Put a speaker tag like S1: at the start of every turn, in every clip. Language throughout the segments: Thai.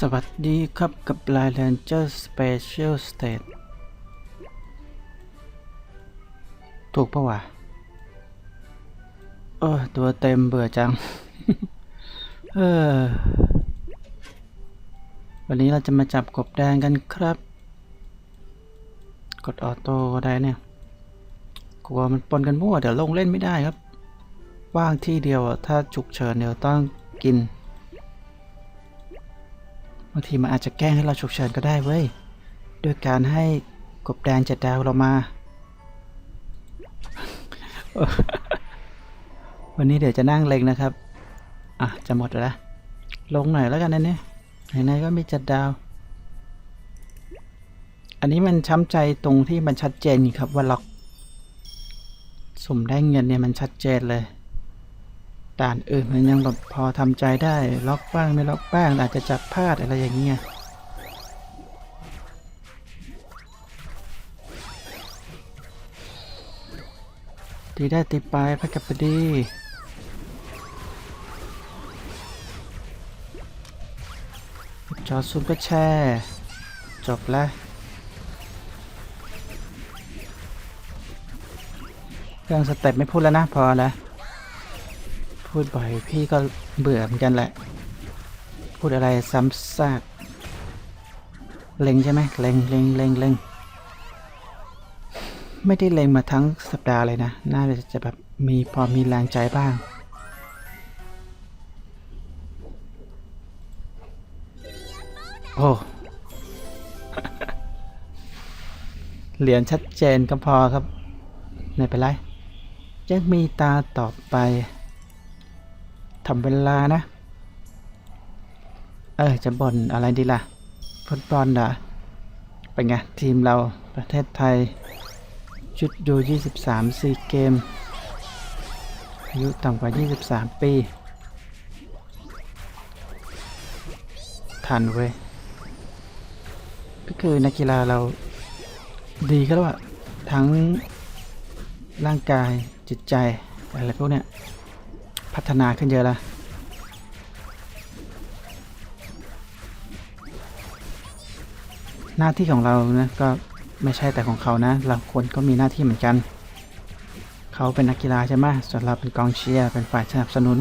S1: สวัสดีครับกับลายแ a นเจอร์สเปเชียลสเตทถูกปะวะ เออ ตัวเต็มเบื่อจัง เออ วันนี้เราจะมาจับกบแดงกันครับ กดออโต้ก็ได้เนี่ยกลัวมันปนกันมั่วเดี๋ยวลงเล่นไม่ได้ครับ ว่างที่เดียวถ้าฉุกเฉินเดี๋ยวต้องกินางทีมันอาจจะแกล้งให้เราฉุกเฉินก็ได้เว้ยด้วยการให้กบแดงเจ็ดดาวเรามา วันนี้เดี๋ยวจะนั่งเล็งนะครับ อะ จะหมดแล้ว ลงหน่อยแล้วกันนะเนี่ยไหนๆก็มีเจ็ดดาว อันนี้มันช้ำใจตรงที่มันชัดเจนครับว่าล็อก สุ่มได้เงินเนี่ยมันชัดเจนเลย ด่านอื่นมันยังแบบพอทำใจได้ล็อกบ้างไม่ล็อกบ้างอาจจะจับพลาดอะไรอย่างเงี้ยตีได้ตีไปพักกับพอดีจอซุปเปอร์แชร์จบแล้วเรื่องสเต็ปไม่พูดแล้วนะพอแล้ว พูดบ่อยพี่ก็เบื่อเหมือนกันแหละ พูดอะไรซ้ำซาก เล็งใช่ไหมเล็งเล็งเล็งเล็งไม่ได้เล็งมาทั้งสัปดาห์เลยนะ น่าจะแบบมีพอมีแรงใจบ้างโอ้เหรียญชัดเจนก็พอครับ ไม่เป็นไรยังมีตาต่อไป ทำเวลานะ เออจะบ่นอะไรดีล่ะ ฟุตบอลเหรอเป็นไง ทีมเราประเทศไทย ชุดดู23ซีเกม อายุต่ำกว่า 23 ปี ทันเว้ย ก็คือนักกีฬาเราดีก็แล้วอะทั้งร่างกายจิตใจอะไรพวกเนี้ย พัฒนาขึ้นเยอะละหน้าที่ของเรานะก็ไม่ใช่แต่ของเขานะ เราคนก็มีหน้าที่เหมือนกัน เขาเป็นนักกีฬาใช่ไหมส่วนเราเป็นกองเชียร์เป็นฝ่ายสนับสนุน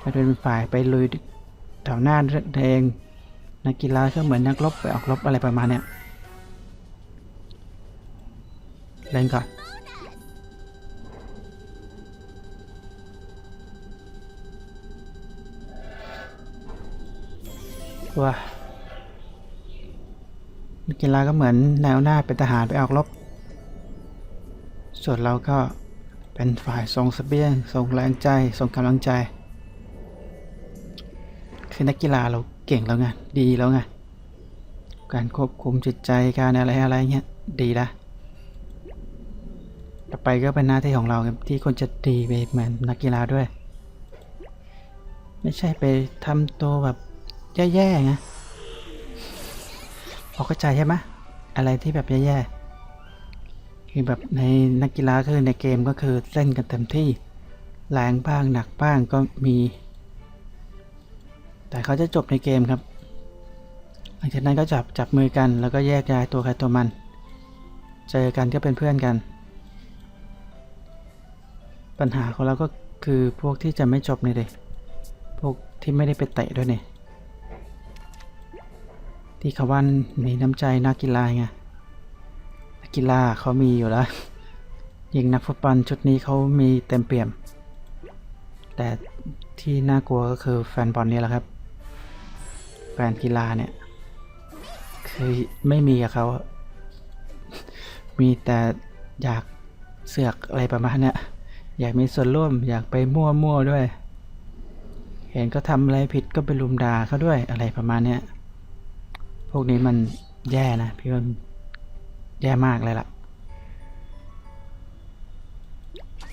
S1: ไม่ได้เป็นฝ่ายไปลุยแถวหน้าเองนักกีฬาก็เหมือนนักรบไปออกรบอะไรประมาณเนี้ยเล่นก่อน ว นักกีฬาก็เหมือนแนวหน้าเป็นทหารไปออกรบ ส่วนเราก็เป็นฝ่ายส่งสเสบียงส่งแรงใจส่งกำลังใจ คือนักกีฬาเราเก่งแล้วไงดีแล้วไงการควบคุมจิตใจการอะไรอะไรเงี้ยดีละต่อไปก็เป็นหน้าที่ของเราที่คนจะดีไปเหมือนนักกีฬาด้วย ไม่ใช่ไปทำตัวแบบ แย่ๆไงพอเข้าใจใช่ไหมอะไรที่แบบแย่ๆคือแบบในนักกีฬาคือในเกมก็คือเล่นกันเต็มที่แรงบ้างหนักบ้างก็มี แต่เขาจะจบในเกมครับ หลังจากนั้นก็จับจับมือกันแล้วก็แยกย้ายตัวใครตัวมัน เจอกันก็เป็นเพื่อนกัน ปัญหาของเราก็คือพวกที่จะไม่จบนี่เด็พวกที่ไม่ได้ไปเตะด้วยเนี่ย ที่เขาว่ามีน้ำใจนักกีฬาไงนักกีฬาเขามีอยู่แล้วยิงนักฟุตบอลชุดนี้เขามีเต็มเปี่ยม แต่ที่น่ากลัวก็คือแฟนบอลนี่แหละครับ แฟนกีฬาเนี่ย คือไม่มีกับเขามีแต่อยากเสือกอะไรประมาณเนี้ยอยากมีส่วนร่วมอยากไปมั่วๆด้วย เห็นก็ทำอะไรผิดก็ไปลุมด่าเขาด้วยอะไรประมาณเนี้ย พวกนี้มันแย่นะพี่ว่าแย่มากเลยล่ะ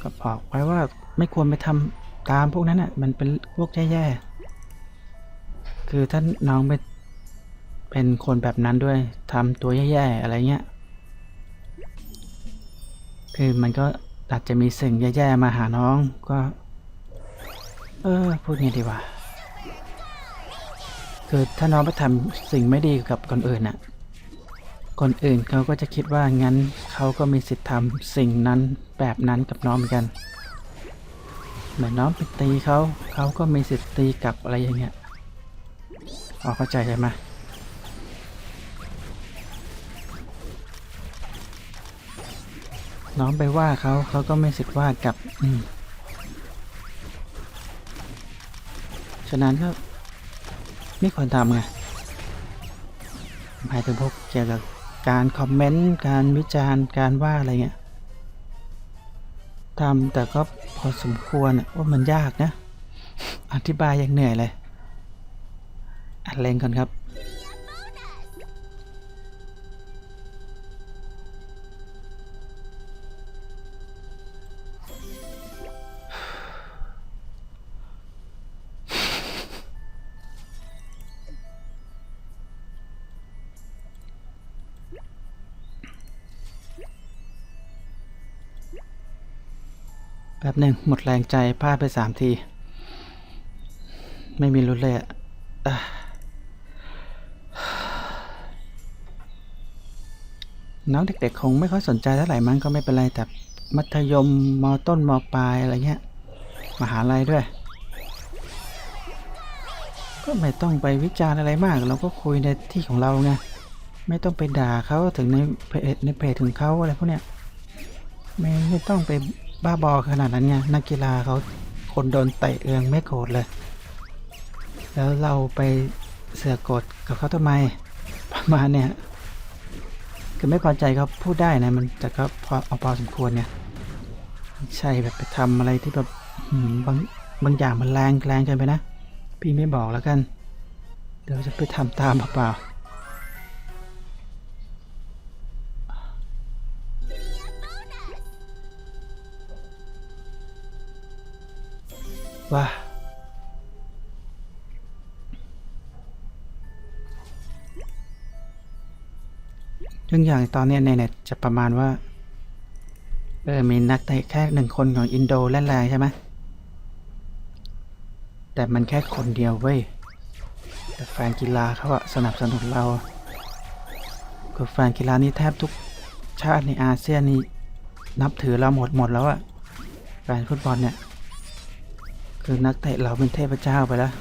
S1: ก็บอกไว้ว่าไม่ควรไปทำตามพวกนั้นอะ มันเป็นพวกแย่ๆ คือถ้าน้องไปเป็นคนแบบนั้นด้วยทำตัวแย่ๆ อะไรเงี้ย คือมันก็อาจจะมีสิ่งแย่ๆ มาหาน้องก็ เออพูดไงดีวะ คือถ้าน้องไปทำสิ่งไม่ดีกับคนอื่นน่ะ คนอื่นเขาก็จะคิดว่างั้นเขาก็มีสิทธิ์ทำสิ่งนั้นแบบนั้นกับน้องเหมือนกัน เหมือนน้องไปตีเขาเขาก็มีสิทธิ์ตีกลับอะไรอย่างเงี้ยพอเข้าใจใช่ไหมน้องไปว่าเขาเขาก็ไม่สิทธิ์ว่ากลับอืมฉะนั้นก็ ไม่ควรทำไงหมายถึงพวกเกี่ยวกับการคอมเมนต์การวิจารณ์การว่าอะไรเงี้ยทำแต่ก็พอสมควรอะว่ามันยากนะ อธิบายยังเหนื่อยเลย อัดเลงก่อนครับ ป๊บหนึ่งหมดแรงใจพลาดไปสามที ไม่มีรุนเลยอะอะน้องเด็กๆ คงไม่ค่อยสนใจเท่าไหร่มั้งก็ไม่เป็นไร แต่มัธยมมต้นมปลายอะไรเงี้ยมหาลัยด้วย ก็ไม่ต้องไปวิจารณ์อะไรมาก เราก็คุยในที่ของเราไงไม่ต้องไปด่าเขาถึงในเพจในเพจถึงเขาอะไรพวกเนี้ยไม่ไม่ต้องไป บ้าบอขนาดนั้นไงนักกีฬาเขาคนโดนเตะเองไม่โกรธเลย แล้วเราไปเสือกกดกับเขาทำไม ประมาณเนี่ยคือไม่พอใจเขาพูดได้นะมันแต่ก็พอเอาพอสมควรเนี่ยใช่แบบไปทำอะไรที่แบบบางบางอย่างมันแรงแรงเกินไปนะ พี่ไม่บอกแล้วกัน เดี๋ยวจะไปทำตามเปล่าๆ ว่าเรื่องอย่างตอนนี้ในเน็ตจะประมาณว่า เออ มีนักเตะแค่หนึ่งคนของอินโดเล่นแรงใช่ไหม แต่มันแค่คนเดียวเว้ย แต่แฟนกีฬาเขาอะสนับสนุนเรา คือแฟนกีฬานี่แทบทุกชาติในอาเซียนนี่นับถือเราหมดหมดแล้วอะแฟนฟุตบอลเนี่ย คือนักเตะเราเป็นเทพเจ้าไปแล้ว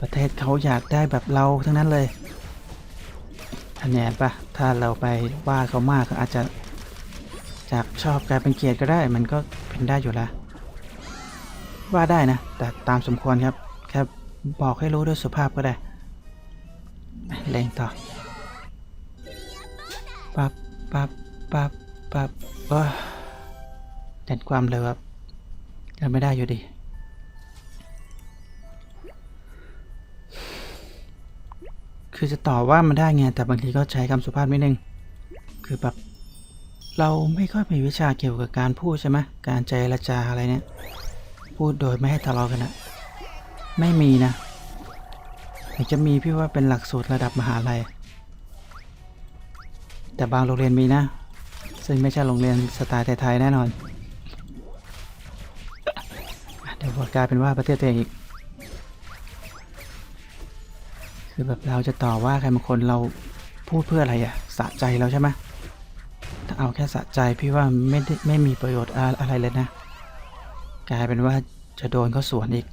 S1: ประเทศเขาอยากได้แบบเราทั้งนั้นเลยอันนปะถ้าเราไปว่าเขามากก็อาจจะจากชอบกลายเป็นเกลียดก็ได้ มันก็เป็นได้อยู่แล้ว ว่าได้นะ แต่ตามสมควรครับ แค่บอกให้รู้ด้วยสุภาพก็ได้เล่งต่อปับปับปับปับโอ้ยเด่นความเร็วครับ ยังไม่ได้อยู่ดี คือจะต่อว่ามันได้ไง แต่บางทีก็ใช้คำสุภาพนิดนึง คือแบบ เราไม่ค่อยมีวิชาเกี่ยวกับการพูดใช่ไหมการเจรจาอะไรเนี่ย พูดโดยไม่ให้ทะเลาะกันนะไม่มีนะถึงจะมีพี่ว่าเป็นหลักสูตรระดับมหาลัย แต่บางโรงเรียนมีนะ ซึ่งไม่ใช่โรงเรียนสไตล์ไทยๆแน่นอน เดี๋ยวกลายเป็นว่าประเทศตัวเองอีกคือแบบเราจะต่อว่าใครบางคนเราพูดเพื่ออะไรอะสะใจเราใช่ไหมถ้าเอาแค่สะใจพี่ว่าไม่ได้ไม่มีประโยชน์อะอะไรเลยนะ กลายเป็นว่าจะโดนเขาสวนอีก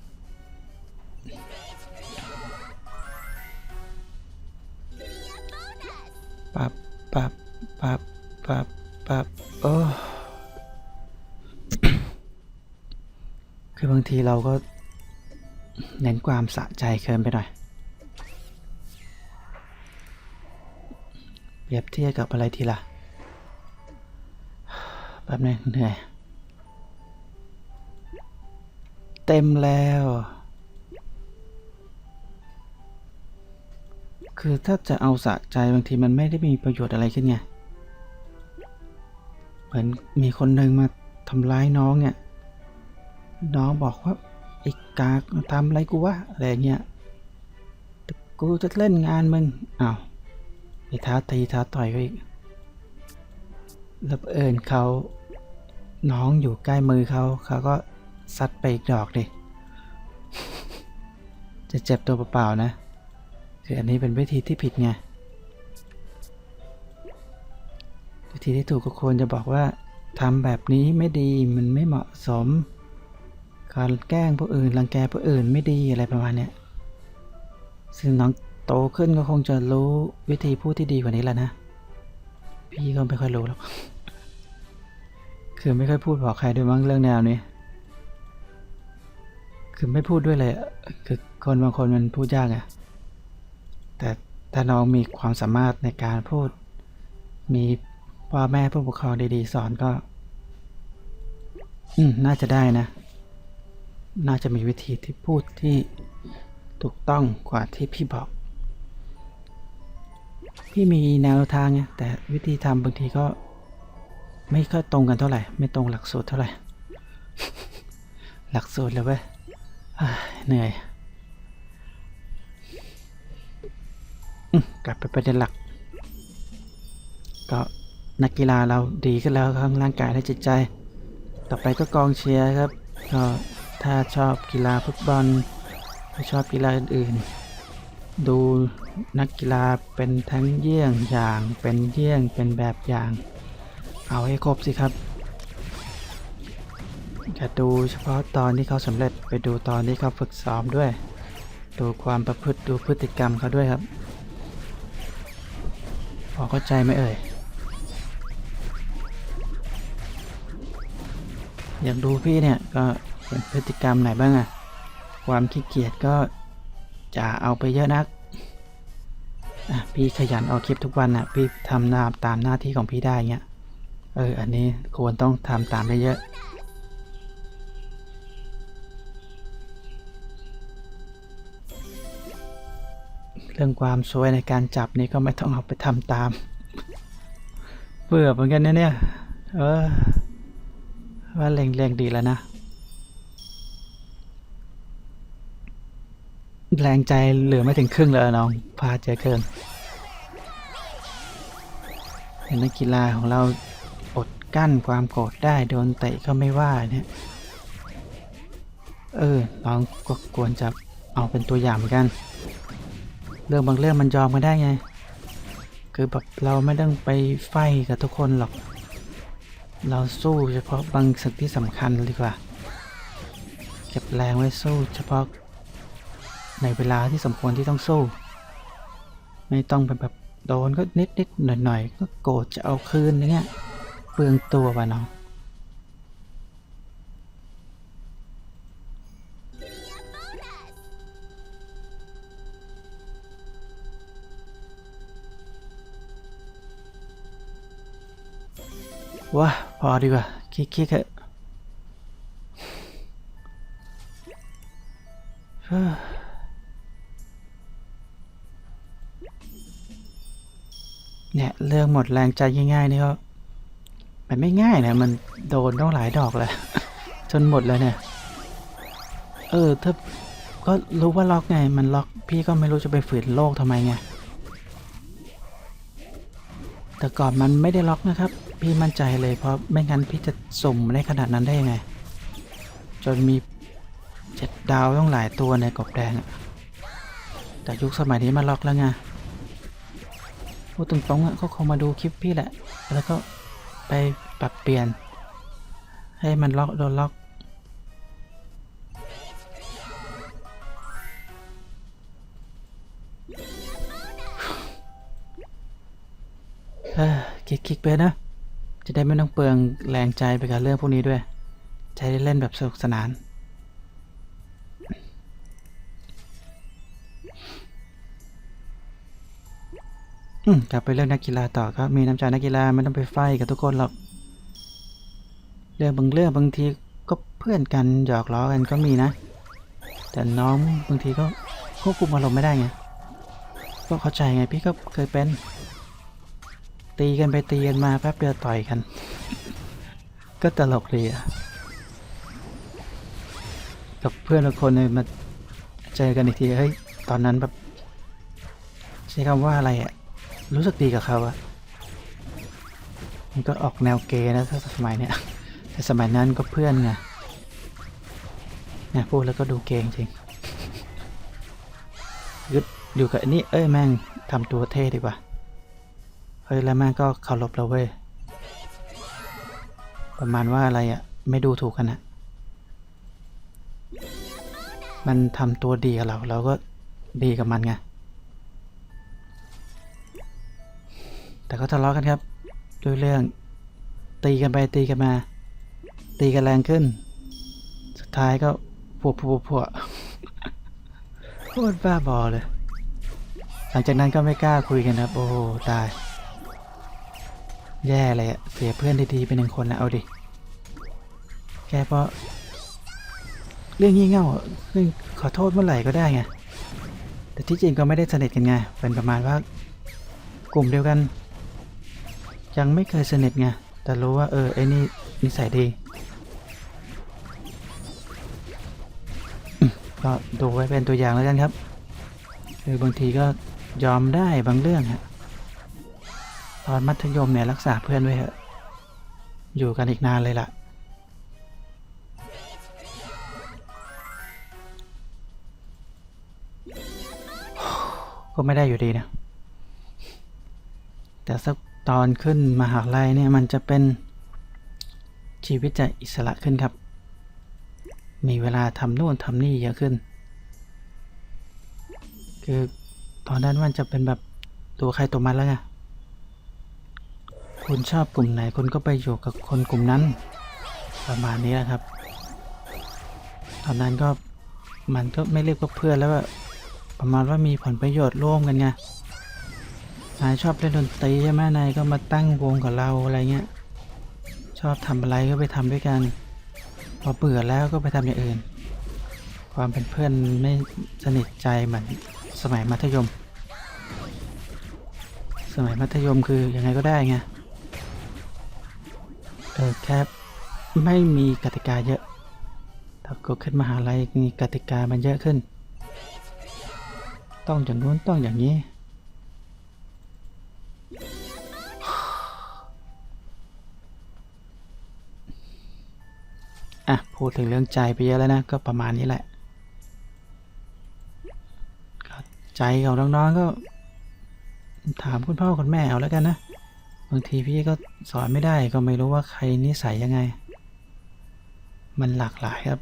S1: ปับปับปับปับปับโอ้ คือบางทีเราก็เน้นความสะใจเกินไปหน่อย เปรียบเทียบกับอะไรทีละแป๊บนึงเหนื่อย เต็มแล้ว คือถ้าจะเอาสะใจบางทีมันไม่ได้มีประโยชน์อะไรขึ้นไง เหมือนมีคนหนึ่งมาทำร้ายน้องเนี่ย น้องบอกว่าไอ้กากทำอะไรกูวะอะไรเงี้ยกูจะเล่นงานมึงอ้าวไปท้าตีท้าต่อยเขาอีกแล้วเอิญเขาน้องอยู่ใกล้มือเขาเขาก็ซัดไปอีกดอกดิจะเจ็บตัวเปล่าๆนะ คืออันนี้เป็นวิธีที่ผิดไง วิธีที่ถูกก็ควรจะบอกว่าทำแบบนี้ไม่ดีมันไม่เหมาะสม การแกล้งผู้อื่นรังแกผู้อื่นไม่ดีอะไรประมาณเนี้ยซึ่งน้องโตขึ้นก็คงจะรู้วิธีพูดที่ดีกว่านี้แหละนะ พี่ก็ไม่ค่อยรู้หรอกคือไม่ค่อยพูดบอกใครด้วยมั้งเรื่องแนวนี้ คือไม่พูดด้วยเลยคือคนบางคนมันพูดยากอะแต่ถ้าน้องมีความสามารถในการพูด มีพ่อแม่ผู้ปกครองดีๆ สอนก็ อืม น่าจะได้นะ น่าจะมีวิธีที่พูดที่ถูกต้องกว่าที่พี่บอก พี่มีแนวทางไงแต่วิธีทำบางทีก็ ไม่ค่อยตรงกันเท่าไหร่ ไม่ตรงหลักสูตรเท่าไหร่ หลักสูตรเลยเว้ยเหนื่อยกลับไปประเด็นหลัก ก็นักกีฬาเราดีขึ้นแล้วทั้งร่างกายและจิตใจ ต่อไปก็กองเชียร์ครับก็ ถ้าชอบกีฬาฟุตบอลถ้าชอบกีฬาอื่นๆ ดูนักกีฬาเป็นทั้งเยี่ยงอย่างเป็นเยี่ยงเป็นแบบอย่าง เอาให้ครบสิครับอย่าดูเฉพาะตอนที่เขาสำเร็จไปดูตอนที่เขาฝึกซ้อมด้วย ดูความประพฤติดูพฤติกรรมเขาด้วยครับ พอเข้าใจไหมเอ่ย อยากดูพี่เนี่ยก็ เป็นพฤติกรรมไหนบ้างอะความขี้เกียจก็จะเอาไปเยอะนัก พี่ขยันออกคลิปทุกวันอะพี่ทำตาตามหน้าที่ของพี่ได้เงี้ย เออ อันนี้ควรต้องทำตามได้เยอะเรื่องความสวยในการจับนี่ก็ไม่ต้องเอาไปทำตาม เบื่อเหมือนกันนะเนี่ย เออ ว่าเล็งๆดีแล้วนะ แรงใจเหลือไม่ถึงครึ่งแล้วน้องพาเจอเกินเห็นนักกีฬาของเราอดกั้นความโกรธได้โดนเตะก็ไม่ว่าเนี่ย เออน้องก็ควรจะเอาเป็นตัวอย่างเหมือนกัน เรื่องบางเรื่องมันยอมกันได้ไง คือแบบเราไม่ต้องไปไฟกับทุกคนหรอก เราสู้เฉพาะบางสิ่งที่สำคัญดีกว่า เก็บแรงไว้สู้เฉพาะ ในเวลาที่สมควรที่ต้องสู้ ไม่ต้องไปแบบโดนก็นิดนิดหน่อยหน่อยๆก็โกรธจะเอาคืนอย่างเงี้ยเปลืองตัวว่ะน้องว้าพอดีกว่าคิกคิกเถอะ เรื่องหมดแรงใจง่ายๆนี่ก็มันไม่ง่ายนะมันโดนต้องหลายดอกแหละจนหมดแล้วเนี่ย เออถ้าก็รู้ว่าล็อกไง มันล็อกพี่ก็ไม่รู้จะไปฝืนโลกทำไมไง แต่ก่อนมันไม่ได้ล็อกนะครับ พี่มั่นใจเลยเพราะไม่งั้นพี่จะสุ่มได้ขนาดนั้นได้ยังไง จนมีเจ็ดดาวต้องหลายตัวในกบแดงแต่ยุคสมัยนี้มันล็อกแล้วไง พูดตรงๆอะก็คงมาดูคลิปพี่แหละ แล้วก็ไปปรับเปลี่ยน ให้มันล็อกโดนล็อก เออคลิกๆไปนะ จะได้ไม่ต้องเปลืองแรงใจไปกับเรื่องพวกนี้ด้วยจะได้เล่นแบบสนุกสนาน กลับไปเรื่องนักกีฬาต่อครับ มีน้ำใจนักกีฬาไม่ต้องไปไฟกับทุกคนหรอก เรื่องบางเรื่องบางทีก็เพื่อนกันหยอกล้อกันก็มีนะ แต่น้องบางทีก็ควบคุมอารมณ์ไม่ได้ไง ก็เข้าใจไงพี่ก็เคยเป็น ตีกันไปตีกันมาแป๊บเดียวต่อยกัน ก็ตลกดีอะกับเพื่อนบางคนเนี่ยมาเจอกันอีกทีเฮ้ยตอนนั้นแบบใช้คำว่าอะไรอะ รู้สึกดีกับเขาอะมันก็ออกแนวเกย์นะถ้าสมัยเนี้ยแต่สมัยนั้นก็เพื่อนไงเนี่ยพูดแล้วก็ดูเกย์จริงยึดอยู่กับอันนี้เอ้ยแม่งทำตัวเท่ดีกว่าเฮ้ยแล้วแม่งก็เคารพเราเว้ยประมาณว่าอะไรอะไม่ดูถูกกันนะมันทำตัวดีกับเราเราก็ดีกับมันไง แต่ก็ทะเลาะกันครับด้วยเรื่องตีกันไปตีกันมา ตีกันแรงขึ้น สุดท้ายก็พวกพวกพวกโคตรบ้าบอเลย หลังจากนั้นก็ไม่กล้าคุยกันครับ โอ้ตาย แย่เลยอะเสียเพื่อนดีๆไปหนึ่งคนนะเอาดิแค่เพราะ เรื่องงี่เง่าเรื่องขอโทษเมื่อไหร่ก็ได้ไง แต่ที่จริงก็ไม่ได้สนิทกันไง เป็นประมาณว่ากลุ่มเดียวกัน ยังไม่เคยสนิทไง แต่รู้ว่าเออไอ้นี่นิสัยดี ก็ดูไว้เป็นตัวอย่างแล้วกันครับ คือบางทีก็ยอมได้บางเรื่องฮะ ตอนมัธยมเนี่ยรักษาเพื่อนไว้เถอะ อยู่กันอีกนานเลยล่ะก็ไม่ได้อยู่ดีนะ แต่สัก ตอนขึ้นมหาลัยเนี่ยมันจะเป็นชีวิตจะอิสระขึ้นครับ มีเวลาทำโน่นทำนี่เยอะขึ้น คือตอนนั้นมันจะเป็นแบบตัวใครตัวมันแล้วไงคุณชอบกลุ่มไหนคุณก็ไปอยู่กับคนกลุ่มนั้น ประมาณนี้แหละครับ ตอนนั้นก็มันก็ไม่เรียกว่าเพื่อนแล้วประมาณว่ามีผลประโยชน์ร่วมกันไง นายชอบเล่นดนตรีใช่ไหมนายก็มาตั้งวงกับเราอะไรเงี้ย ชอบทำอะไรก็ไปทำด้วยกัน พอเบื่อแล้วก็ไปทำอย่างอื่น ความเป็นเพื่อนไม่สนิทใจเหมือนสมัยมัธยม สมัยมัธยมคือยังไงก็ได้ไง เออแค่ไม่มีกติกาเยอะ ถ้าก็ขึ้นมหาลัยมีกติกามันเยอะขึ้น ต้องอย่างนู้นต้องอย่างนี้ อะ พูดถึงเรื่องใจไปเยอะแล้วนะ ก็ประมาณนี้แหละ ใจของน้องๆก็ ถามคุณพ่อคุณแม่เอาแล้วกันนะ บางทีพี่ก็สอนไม่ได้ก็ไม่รู้ว่าใครนิสัยยังไง มันหลากหลายครับ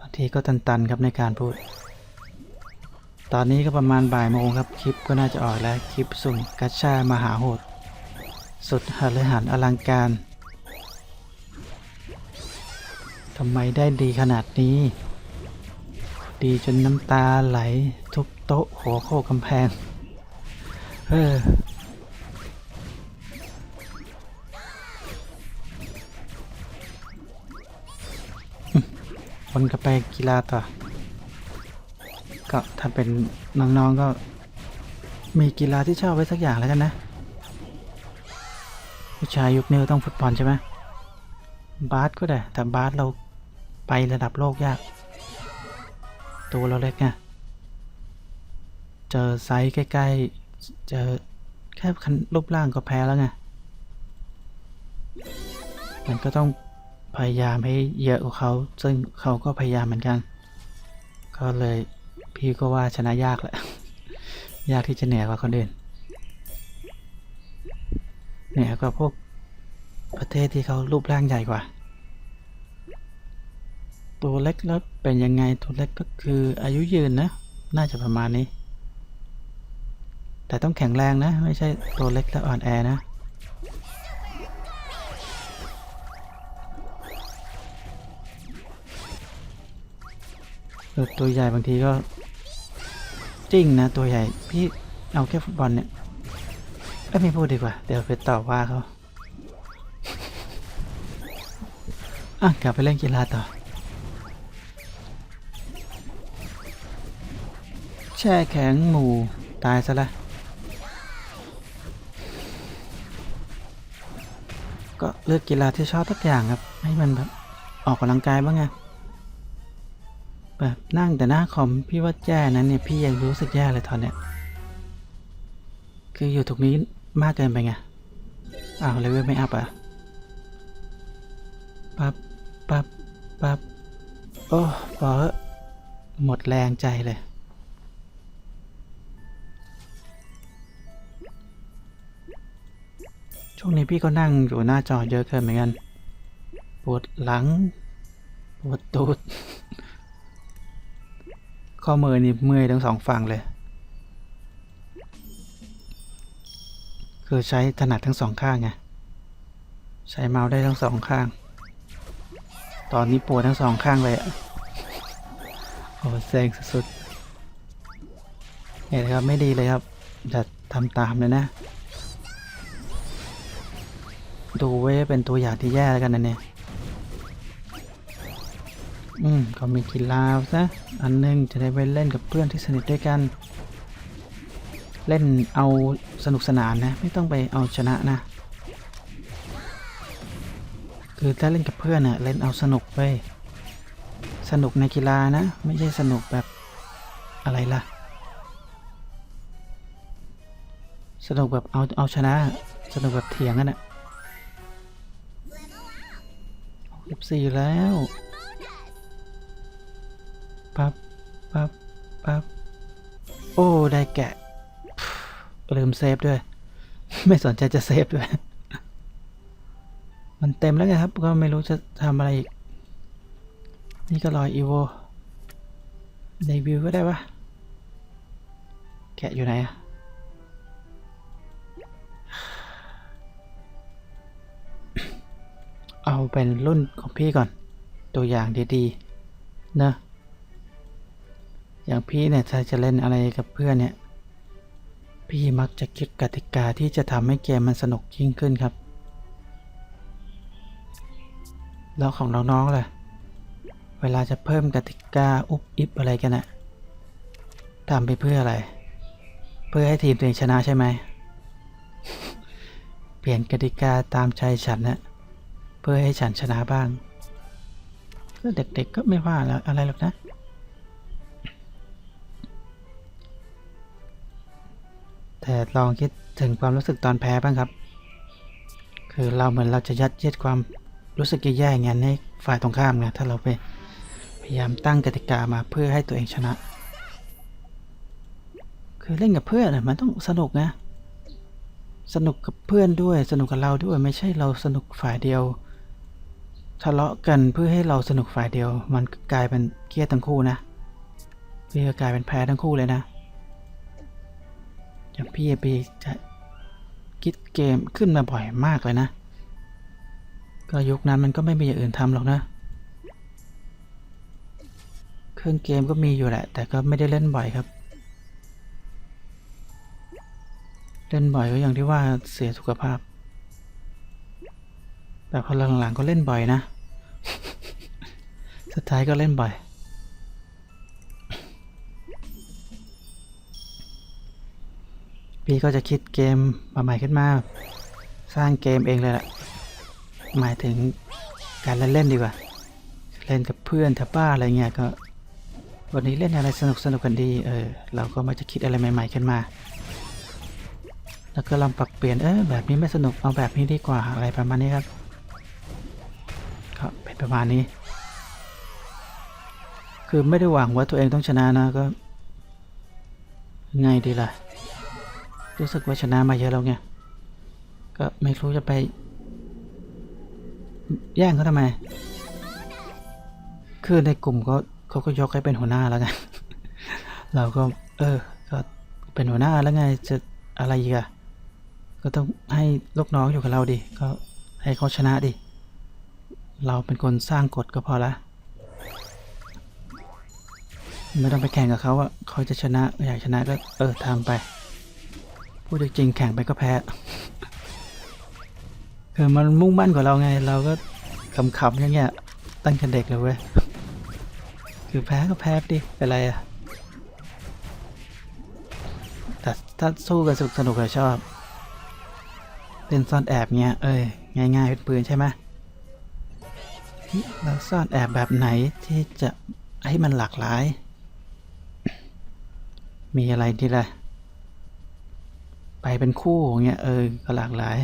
S1: บางทีก็ตันๆครับในการพูด ตอนนี้ก็ประมาณบ่ายโมงครับ คลิปก็น่าจะออกแล้วคลิปสุ่มกัชชามหาโหด สุดหันเลยหันอลังการทำไมได้ดีขนาดนี้ ดีจนน้ำตาไหลทุบโต๊ะหัวโคกกำแพงเออวนกลับไปกีฬาต่อ ก็ถ้าเป็นน้องๆก็มีกีฬาที่ชอบไว้สักอย่างแล้วกันนะผู้ชายยุคนี้ต้องฟุตบอลใช่ไหมบาสก็ได้แต่บาสเราไประดับโลกยาก ตัวเราเล็กไงเจอไซส์ใกล้ๆ เจอแค่รูปร่างก็แพ้แล้วไงมันก็ต้องพยายามให้เยอะกว่าเขา ซึ่งเขาก็พยายามเหมือนกัน ก็เลย พี่ก็ว่าชนะยากแหละ ยากที่จะเหนือกว่าคนอื่นเหนือกว่าพวกประเทศที่เขารูปร่างใหญ่กว่า ตัวเล็กแล้วเป็นยังไงตัวเล็กก็คืออายุยืนนะ น่าจะประมาณนี้ แต่ต้องแข็งแรงนะ ไม่ใช่ตัวเล็กแล้วอ่อนแอนะตัวใหญ่บางทีก็ จริงนะ ตัวใหญ่ พี่เอาแค่ฟุตบอลเนี่ยเอ้ยไม่พูดดีกว่า เดี๋ยวไปต่อว่าเขาอะกลับไปเล่นกีฬาต่อ แช่แข็งหมูตายซะละก็เลือกกีฬาที่ชอบทุกอย่างครับ ให้มันแบบออกกำลังกายบ้างไง แบบนั่งแต่หน้าคอมพี่ว่าแย่นั้นเนี่ยพี่ยังรู้สึกแย่เลยตอนเนี้ยคืออยู่ตรงนี้มากเกินไปไงอ้าวเลเวลไม่อัพอะปั๊บปั๊บปั๊บโอ้พอหมดแรงใจเลยช่วงนี้พี่ก็นั่งอยู่หน้าจอเยอะเกินเหมือนกัน ปวดหลัง ปวดตูด ข้อมือนี่เมื่อยทั้งสองฝั่งเลย คือใช้ถนัดทั้งสองข้างไง ใช้เมาส์ได้ทั้งสองข้าง ตอนนี้ปวดทั้งสองข้างเลยอะโอ้เซ็งสุดๆเห็นครับไม่ดีเลยครับอย่าทำตามเลยนะ ดูไว้เป็นตัวอย่างที่แย่แล้วกันนะเนี่ย อืมก็มีกีฬาซะอันหนึงจะได้ไปเล่นกับเพื่อนที่สนิทด้วยกัน เล่นเอาสนุกสนานนะ ไม่ต้องไปเอาชนะนะ คือถ้าเล่นกับเพื่อนอะเล่นเอาสนุกไป สนุกในกีฬานะ ไม่ใช่สนุกแบบอะไรล่ะ สนุกแบบเอาเอาชนะ สนุกแบบเถียงกันอะสิบสี่แล้ว ปั๊บปั๊บปั๊บโอ้ ได้แกะลืมเซฟด้วย ไม่สนใจจะเซฟด้วย มันเต็มแล้วไงครับ ก็ไม่รู้จะทำอะไรอีก นี่ก็รอยอีโวในวิวก็ได้ปะแกะอยู่ไหนอะเอาเป็นรุ่นของพี่ก่อน ตัวอย่างดีๆ นะ อย่างพี่เนี่ยถ้าจะเล่นอะไรกับเพื่อนเนี่ย พี่มักจะคิดกติกาที่จะทำให้เกมมันสนุกยิ่งขึ้นครับ แล้วของน้องๆล่ะ เวลาจะเพิ่มกติกาอุบอิบอะไรกันอะทำไปเพื่ออะไร เพื่อให้ทีมตัวเองชนะใช่ไหม เปลี่ยนกติกาตามใจฉันนะเพื่อให้ฉันชนะบ้าง เด็กๆก็ไม่ว่าแล้วอะไรหรอกนะ แต่ลองคิดถึงความรู้สึกตอนแพ้บ้างครับ คือเราเหมือนเราจะยัดเยียดความรู้สึกแย่ๆอย่างนั้นให้ฝ่ายตรงข้ามไงถ้าเราไปพยายามตั้งกติกามาเพื่อให้ตัวเองชนะ คือเล่นกับเพื่อนมันต้องสนุกนะสนุกกับเพื่อนด้วยสนุกกับเราด้วยไม่ใช่เราสนุกฝ่ายเดียวทะเลาะกันเพื่อให้เราสนุกฝ่ายเดียว มันกลายเป็นเครียดทั้งคู่นะเพี่ก็กลายเป็นแพ้ทั้งคู่เลยนะ อย่างพี่ปีจะคิดเกมขึ้นมาบ่อยมากเลยนะ ก็ยุคนั้นมันก็ไม่มีอย่างอื่นทำหรอกนะ เครื่องเกมก็มีอยู่แหละ แต่ก็ไม่ได้เล่นบ่อยครับ เล่นบ่อยก็อย่างที่ว่าเสียสุขภาพ แต่พอหลังๆก็เล่นบ่อยนะ สุดท้ายก็เล่นบ่อย พี่ก็จะคิดเกมมาใหม่ขึ้นมา สร้างเกมเองเลยแหละหมายถึงการเล่นเล่นดีกว่า เล่นกับเพื่อนแถวบ้าอะไรเงี้ยก็ วันนี้เล่นอะไรสนุกสนุกกันดีเออเราก็มาจะคิดอะไรใหม่ ๆ ขึ้นมา แล้วก็ลองปรับเปลี่ยนเออแบบนี้ไม่สนุกเอาแบบนี้ดีกว่าอะไรประมาณนี้ครับก็เป็นประมาณนี้ คือไม่ได้หวังว่าตัวเองต้องชนะนะก็ไงดีล่ะ รู้สึกว่าชนะมาเยอะแล้วไง ก็ไม่รู้จะไป แย่งเขาทำไม คือในกลุ่มก็เขาก็ยกให้เป็นหัวหน้าแล้วไง เราก็ เออ ก็เป็นหัวหน้าแล้วไง จะอะไรอีกอะก็ต้องให้ลูกน้องอยู่กับเราดิ ก็ให้เขาชนะดิ เราเป็นคนสร้างกฎก็พอละ ไม่ต้องไปแข่งกับเขาอะเขาจะชนะ อยากชนะก็ เออทำไป พูดจริงแข่งไปก็แพ้ คือมันมุ่งมั่นกว่าเราไง เราก็ขำๆอย่างเงี้ย ตั้งแต่เด็กเลยเว้ย คือแพ้ก็แพ้ดิ เป็นไรอะแต่ถ้าสู้กันสนุกสนุกก็ชอบเล่นซ่อนแอบเงี้ย เอ้ย ง่ายๆเป็นปืนใช่ไหมเราซ่อนแอบแบบไหนที่จะให้มันหลากหลาย มีอะไรดีล่ะ ไปเป็นคู่อย่างเงี้ยเออก็หลากหลาย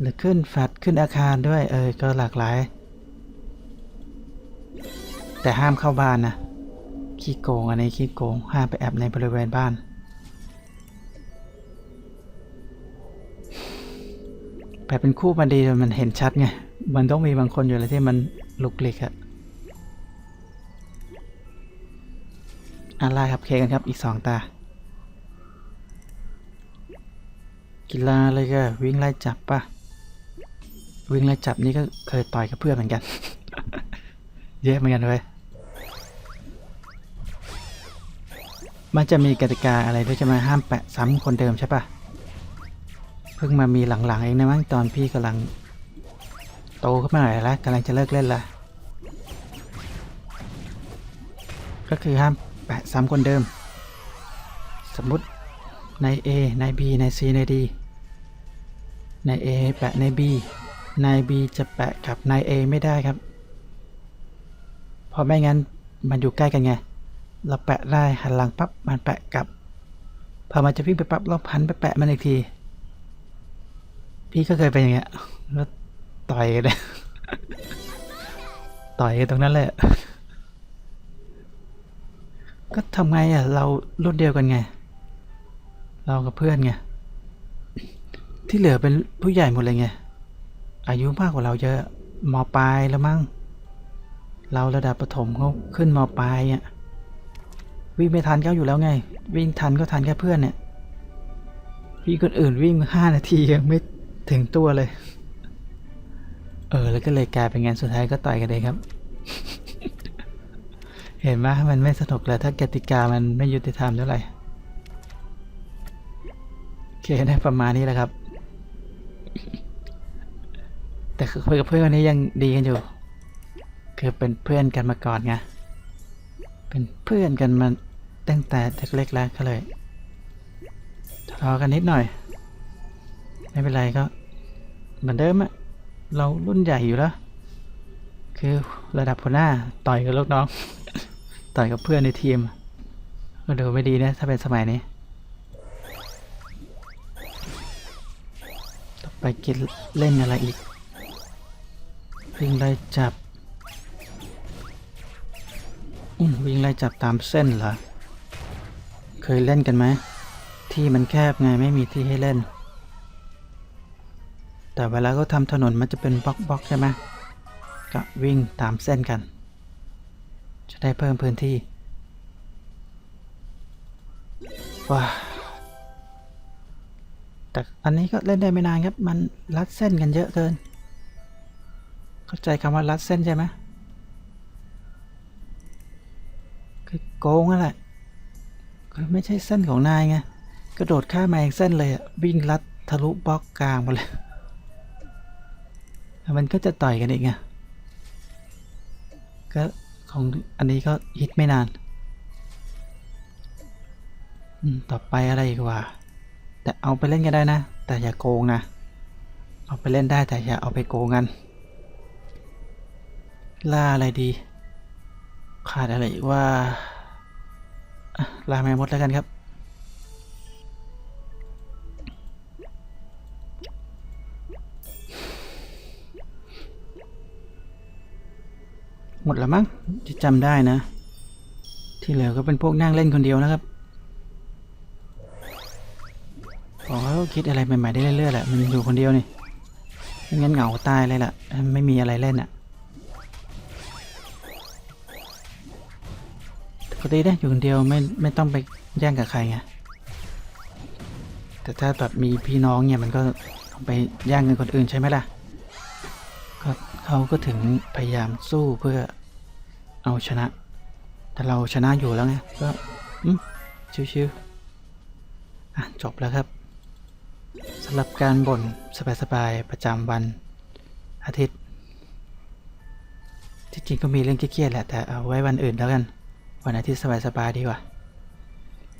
S1: หรือขึ้นแฟลตขึ้นอาคารด้วย เออก็หลากหลาย แต่ห้ามเข้าบ้านนะขี้โกงอันนี้ขี้โกงห้ามไปแอบในบริเวณบ้านแต่เป็นคู่มันดีมันเห็นชัดไง มันต้องมีบางคนอยู่เลยที่มันลุกลิกอะอะไรครับเคกันครับอีกสองตา กีฬาเลยก็วิ่งไล่จับปะวิ่งไล่จับนี่ก็เคยต่อยกับเพื่อนเหมือนกัน เยอะเหมือนกันเว้ยมันจะมีกติกาอะไรด้วยใช่ไหมห้ามแปะซ้ำคนเดิมใช่ปะเพิ่งมามีหลังๆเองนะมั้งตอนพี่กำลัง โตขึ้นมาหน่อยแล้วกำลังจะเลิกเล่นละก็คือห้ามแปะซ้ำคนเดิม สมมติ ใน A ใน B ใน C ใน D ใน A แปะใน B ใน B จะแปะกับใน A ไม่ได้ครับ เพราะไม่งั้นมันอยู่ใกล้กันไง เราแปะได้หันหลังปั๊บมันแปะกลับ พอมันจะวิ่งไปปั๊บเราพันไปแปะมันอีกที พี่ก็เคยเป็นอย่างเงี้ยแล้วต่อยกันเลยต่อยกันตรงนั้นแหละก็ทำไงอะ เรารุ่นเดียวกันไง เรากับเพื่อนไง ที่เหลือเป็นผู้ใหญ่หมดเลยไง อายุมากกว่าเราเยอะมปลายแล้วมั้ง เราระดับประถมเขาขึ้นมปลายอะ วิ่งไม่ทันเขาอยู่แล้วไง วิ่งทันก็ทันแค่เพื่อนเนี่ย พี่คนอื่นวิ่งห้านาทียังไม่ถึงตัวเลย เออ แล้วก็เลยกลายเป็นงานสุดท้ายก็ต่อยกันเองครับ เห็นไหมมันไม่สนุกเลยถ้ากติกามันไม่ยุติธรรมเท่าไหร่ เคได้ประมาณนี้แหละครับ แต่คือคุยกับเพื่อนคนนี้ยังดีกันอยู่ คือเป็นเพื่อนกันมาก่อนไงเป็นเพื่อนกันมาตั้งแต่เล็กๆแล้วก็เลยทะเลาะกันนิดหน่อย ไม่เป็นไรก็เหมือนเดิมอะเรารุ่นใหญ่อยู่แล้ว คือระดับหัวหน้าต่อยกับลูกน้อง ต่อยกับเพื่อนในทีม ก็ดูไม่ดีนะ ถ้าเป็นสมัยนี้ กินเล่นอะไรอีกวิ่งไล่จับวิ่งไล่จับตามเส้นเหรอ เคยเล่นกันไหม ที่มันแคบไงไม่มีที่ให้เล่น แต่เวลาก็ทำถนนมันจะเป็นบล็อกบล็อกๆใช่ไหมก็วิ่งตามเส้นกัน จะได้เพิ่มพื้นที่ ว้า แต่อันนี้ก็เล่นได้ไม่นานครับ มันรัดเส้นกันเยอะเกิน เข้าใจคำว่ารัดเส้นใช่ไหมคือโกงนั่นแหละคือไม่ใช่เส้นของนายไงกระโดดข้ามมาอีกเส้นเลยอะวิ่งลัดทะลุบล็อกกลางหมดเลยแล้วมันก็จะต่อยกันอีกไงก็ของอันนี้ก็ฮิตไม่นานอืมต่อไปอะไรอีกว่า แต่เอาไปเล่นกันได้นะ แต่อย่าโกงนะ เอาไปเล่นได้แต่อย่าเอาไปโกงกัน ล่าอะไรดี ขาดอะไรอีกว่าอะลาแม่มดแล้วกันครับหมดแล้วมั้งที่จำได้นะ ที่เหลือก็เป็นพวกนั่งเล่นคนเดียวนะครับ บอกว่าคิดอะไรใหม่ๆได้เรื่อยๆแหละมันอยู่คนเดียวนี่ไม่งั้นเหงาตายเลยล่ะ ไม่มีอะไรเล่นอะแต่ก็ดีนะอยู่คนเดียวไม่ไม่ต้องไปแย่งกับใครไงแต่ถ้าแบบมีพี่น้องเนี่ยมันก็ต้องไปแย่งเงินคนอื่นใช่ไหมล่ะก็เขาก็ถึงพยายามสู้เพื่อเอาชนะ แต่เราชนะอยู่แล้วไงก็อืมชิวๆอะจบแล้วครับ สำหรับการบ่นสบายๆประจำวันอาทิตย์ ที่จริงก็มีเรื่องเครียดๆแหละแต่เอาไว้วันอื่นแล้วกัน วันอาทิตย์สบายๆดีกว่า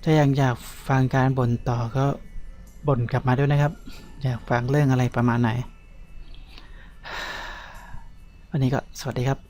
S1: ถ้ายังอยากฟังการบ่นต่อก็บ่นกลับมาด้วยนะครับ อยากฟังเรื่องอะไรประมาณไหน วันนี้ก็สวัสดีครับ